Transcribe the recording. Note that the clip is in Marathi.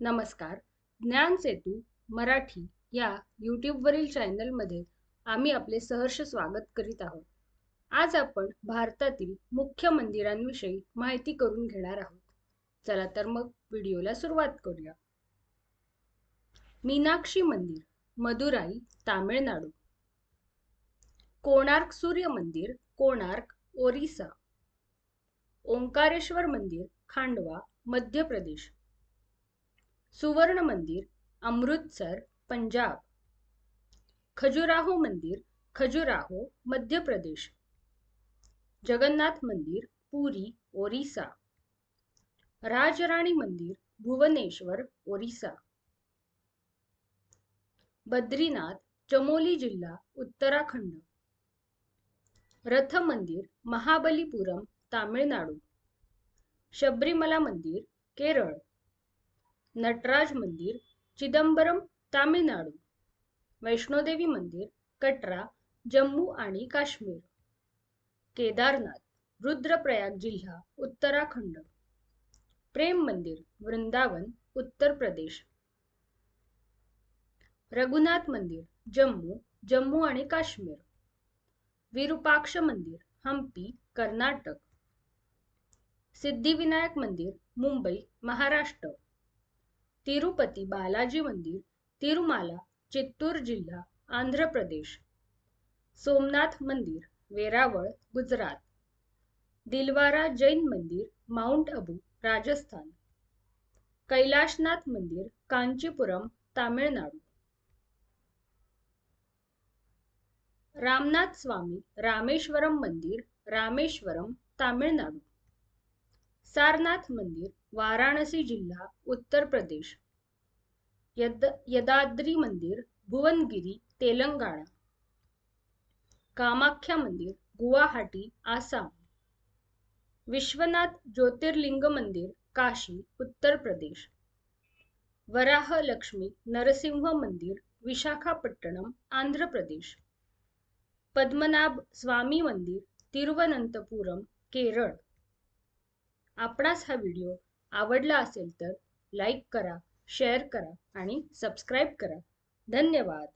नमस्कार. ज्ञान सेतू मराठी या यूट्यूबवरील चॅनलमध्ये आम्ही आपले सहर्ष स्वागत करीत आहोत. आज आपण भारतातील मुख्य मंदिरांविषयी माहिती करून घेणार आहोत. चला तर मग व्हिडिओला सुरुवात करूया. मीनाक्षी मंदिर मदुराई तामिळनाडू. कोणार्क सूर्य मंदिर कोणार्क ओरिसा. ओंकारेश्वर मंदिर खांडवा मध्य प्रदेश. सुवर्ण मंदिर अमृतसर पंजाब. खजुराहो मंदिर खजुराहो मध्य प्रदेश. जगन्नाथ मंदिर पुरी ओरिसा. राजराणी मंदिर भुवनेश्वर ओरिसा. बद्रीनाथ चमोली जिल्हा उत्तराखंड. रथ मंदिर महाबलीपुरम तामिळनाडू. शबरीमला मंदिर केरळ. नटराज मंदिर चिदंबरम तामिळनाडू. वैष्णोदेवी मंदिर कटरा जम्मू आणि काश्मीर. केदारनाथ रुद्रप्रयाग जिल्हा उत्तराखंड. प्रेम मंदिर वृंदावन उत्तर प्रदेश. रघुनाथ मंदिर जम्मू जम्मू आणि काश्मीर. विरूपाक्ष मंदिर हम्पी कर्नाटक. सिद्धिविनायक मंदिर मुंबई महाराष्ट्र. तिरुपती बालाजी मंदिर तिरुमाला चित्तूर जिल्हा आंध्र प्रदेश. सोमनाथ मंदिर वेरावळ गुजरात. दिलवारा जैन मंदिर माउंट अबू राजस्थान. कैलाशनाथ मंदिर कांचीपुरम तामिळनाडू. रामनाथ स्वामी रामेश्वरम मंदिर रामेश्वरम तामिळनाडू. सारनाथ मंदिर वाराणसी जिल्हा उत्तर प्रदेश. यद यदाद्री मंदिर भुवनगिरी तेलंगणा. कामाख्या मंदिर गुवाहाटी आसाम. विश्वनाथ ज्योतिर्लिंग मंदिर काशी उत्तर प्रदेश. वराह लक्ष्मी नरसिंह मंदिर विशाखापट्टणम आंध्र प्रदेश. पद्मनाभ स्वामी मंदिर तिरुवनंतपुरम केरळ. आपणास हा व्हिडिओ आवडला असेल तर लाईक करा शेअर करा आणि सबस्क्राईब करा. धन्यवाद.